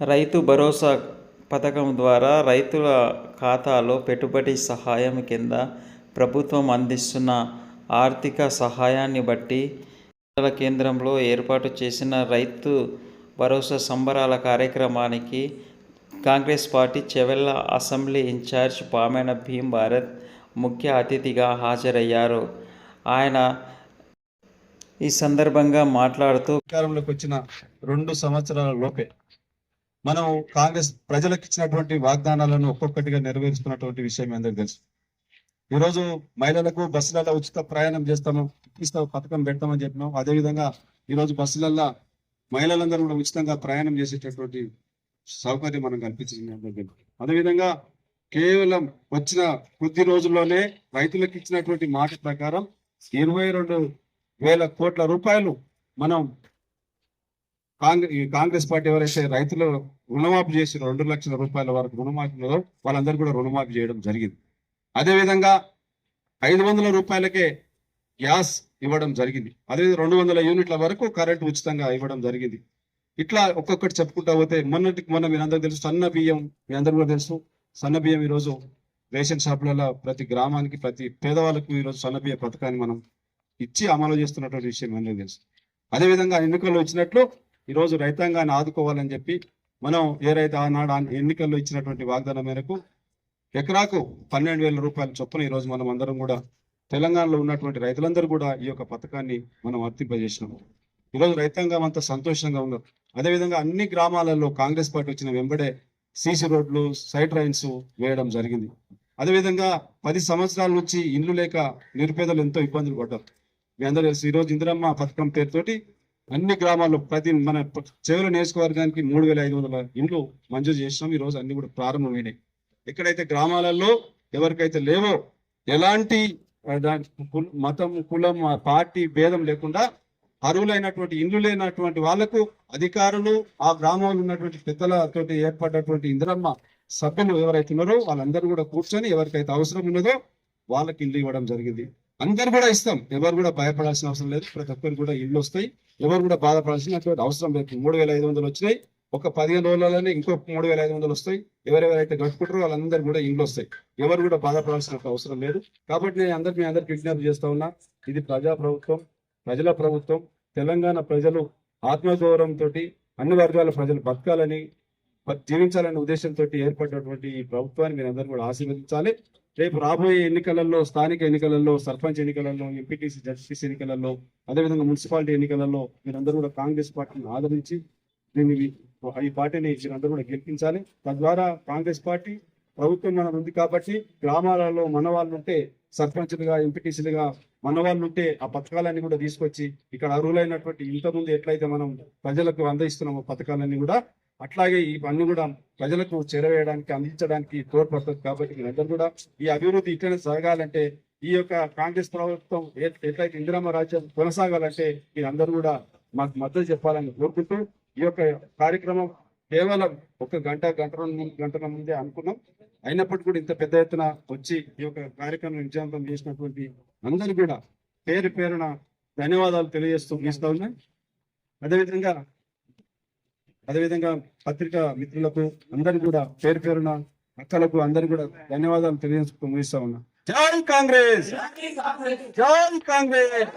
రైతు భరోసా పథకం ద్వారా రైతుల ఖాతాలో పెట్టుబడి సహాయం కింద ప్రభుత్వం అందిస్తున్న ఆర్థిక సహాయాన్ని బట్టి కేంద్రంలో ఏర్పాటు చేసిన రైతు భరోసా సంబరాల కార్యక్రమానికి Congress party Chevella assembly in charge Pamena Bheem Bharat ముఖ్య అతిథిగా హాజరయ్యారు. ఆయన ఈ సందర్భంగా మాట్లాడుతూ అధికారంలోకి వచ్చిన రెండు సంవత్సరాల లోపే మనం కాంగ్రెస్ ప్రజలకు ఇచ్చినటువంటి వాగ్దానాలను ఒక్కొక్కటిగా నెరవేరుస్తున్నటువంటి విషయం మీ అందరికీ తెలుసు. ఈరోజు మహిళలకు బస్సులలో ఉచిత ప్రయాణం చేస్తాము ఇస్తా పథకం పెడతామని చెప్పినాం. అదేవిధంగా ఈరోజు బస్సులలో మహిళలందరూ కూడా ఉచితంగా ప్రయాణం చేసేటటువంటి సౌకర్యం మనం కల్పించింది మీ అందరికీ. అదేవిధంగా కేవలం వచ్చిన కొద్ది రోజుల్లోనే రైతులకు ఇచ్చినటువంటి మాట ప్రకారం ఇరవై రెండు వేల కోట్ల రూపాయలు మనం కాంగ్రెస్ ఈ కాంగ్రెస్ పార్టీ ఎవరైతే రైతులు రుణమాఫీ చేసి రెండు లక్షల రూపాయల వరకు రుణమాఫీ ఉన్నదో వాళ్ళందరూ కూడా రుణమాఫీ చేయడం జరిగింది. అదేవిధంగా ఐదు వందల రూపాయలకే గ్యాస్ ఇవ్వడం జరిగింది. అదే రెండు వందల యూనిట్ల వరకు కరెంట్ ఉచితంగా ఇవ్వడం జరిగింది. ఇట్లా ఒక్కొక్కటి చెప్పుకుంటా పోతే మొన్నటికి మొన్న మీరు అందరికి తెలుసు సన్న బియ్యం మీ అందరూ కూడా తెలుసు సన్న బియ్యం ఈరోజు రేషన్ షాపులలో ప్రతి గ్రామానికి ప్రతి పేదవాళ్ళకు ఈరోజు సన్న బియ్య పథకాన్ని మనం ఇచ్చి అమలు చేస్తున్నటువంటి విషయం అందరికీ తెలుసు. అదేవిధంగా ఎన్నికల్లో ఇచ్చినట్లు ఈరోజు రైతాంగాన్ని ఆదుకోవాలని చెప్పి మనం ఏదైతే ఆనాడు ఆ ఎన్నికల్లో ఇచ్చినటువంటి వాగ్దానం మేరకు ఎకరాకు పన్నెండు వేల రూపాయల చొప్పున ఈరోజు మనం అందరం కూడా తెలంగాణలో ఉన్నటువంటి రైతులందరూ కూడా ఈ యొక్క పథకాన్ని మనం వర్తింపజేసినాము ఈరోజు రైతాంగం అంతా సంతోషంగా ఉన్నారు. అదేవిధంగా అన్ని గ్రామాలలో కాంగ్రెస్ పార్టీ వచ్చిన వెంబడే సీసీ రోడ్లు సైడ్ రైన్స్ వేయడం జరిగింది. అదేవిధంగా పది సంవత్సరాల నుంచి ఇండ్లు లేక నిరుపేదలు ఎంతో ఇబ్బందులు పడ్డారు. మీ అందరూ తెలుసు ఈరోజు ఇందిరమ్మ పథకం పేరుతోటి అన్ని గ్రామాల్లో ప్రతి మన చెవుల నియోజకవర్గానికి మూడు వేల ఐదు వందల ఇండ్లు మంజూరు చేసినాం. ఈ రోజు అన్ని కూడా ప్రారంభమైనాయి ఎక్కడైతే గ్రామాలలో ఎవరికైతే లేవో ఎలాంటి మతం కులం పార్టీ భేదం లేకుండా అర్హులైనటువంటి ఇండ్లు లేనటువంటి వాళ్ళకు అధికారులు ఆ గ్రామంలో ఉన్నటువంటి పెద్దలతో ఏర్పడినటువంటి ఇందిరమ్మ సభ్యులు ఎవరైతే ఉన్నారో వాళ్ళందరూ కూడా కూర్చొని ఎవరికైతే అవసరం ఉన్నదో వాళ్ళకి ఇల్లు ఇవ్వడం జరిగింది. అందరు కూడా ఇస్తాం. ఎవరు కూడా భయపడాల్సిన అవసరం లేదు. ప్రతి ఒక్కరు కూడా ఇల్లు వస్తాయి. ఎవరు కూడా బాధపడాల్సినటువంటి అవసరం లేదు. మూడు వేల ఐదు వందలు వచ్చినాయి. ఒక పదిహేను రోజులలోనే ఇంకో మూడు వేల ఐదు వందలు వస్తాయి. ఎవరెవరైతే కట్టుకుంటారో వాళ్ళందరూ కూడా ఇండ్లు వస్తాయి. ఎవరు కూడా బాధపడాల్సిన అవసరం లేదు. కాబట్టి నేను అందరు మీ అందరికి విజ్ఞప్తి చేస్తా ఉన్నా ఇది ప్రజా ప్రభుత్వం ప్రజల ప్రభుత్వం తెలంగాణ ప్రజలు ఆత్మగౌరవంతో అన్ని వర్గాల ప్రజలు బతకాలని జీవించాలనే ఉద్దేశంతో ఏర్పడినటువంటి ఈ ప్రభుత్వాన్ని మీరు అందరూ కూడా ఆశీర్వదించాలి. రేపు రాబోయే ఎన్నికలలో స్థానిక ఎన్నికలలో సర్పంచ్ ఎన్నికలలో ఎంపీటీసీ జడ్పీసీ ఎన్నికలలో అదేవిధంగా మున్సిపాలిటీ ఎన్నికలలో మీరందరూ కూడా కాంగ్రెస్ పార్టీని ఆదరించి దీన్ని ఈ పార్టీని మీరందరూ కూడా గెలిపించాలి. తద్వారా కాంగ్రెస్ పార్టీ ప్రభుత్వం మనం ఉంది కాబట్టి గ్రామాలలో మన వాళ్ళు ఉంటే సర్పంచ్లుగా ఎంపీటీసీలుగా మన వాళ్ళు ఉంటే ఆ పథకాలన్నీ కూడా తీసుకొచ్చి ఇక్కడ అర్హులైనటువంటి ఇంతకుముందు ఎట్లయితే మనం ప్రజలకు అందిస్తున్నామో పథకాలన్నీ కూడా అట్లాగే ఈ పనులు కూడా ప్రజలకు చేరవేయడానికి అందించడానికి తోడ్పడుతుంది. కాబట్టి మీరందరూ కూడా ఈ అభివృద్ధి ఇట్లనే జరగాలంటే ఈ యొక్క కాంగ్రెస్ ప్రభుత్వం ఎట్లయితే ఇందిరామ రాజ్యం కొనసాగాలంటే మీరందరూ కూడా మాకు మద్దతు చెప్పాలని కోరుకుంటూ ఈ యొక్క కార్యక్రమం కేవలం ఒక గంట గంట రెండు గంటల ముందే అనుకున్నాం. అయినప్పటికీ కూడా ఇంత పెద్ద ఎత్తున వచ్చి ఈ యొక్క కార్యక్రమం విజయవంతం చేసినటువంటి అందరికీ కూడా పేరు పేరున ధన్యవాదాలు తెలియజేస్తూ ముగిస్తా ఉన్నాయి అదేవిధంగా అదేవిధంగా పత్రికా మిత్రులకు అందరికీ కూడా పేరు పేరున అక్కలకు అందరికీ కూడా ధన్యవాదాలు తెలియజేస్తూ ముగిస్తా ఉన్నా. జై కాంగ్రెస్! జై కాంగ్రెస్!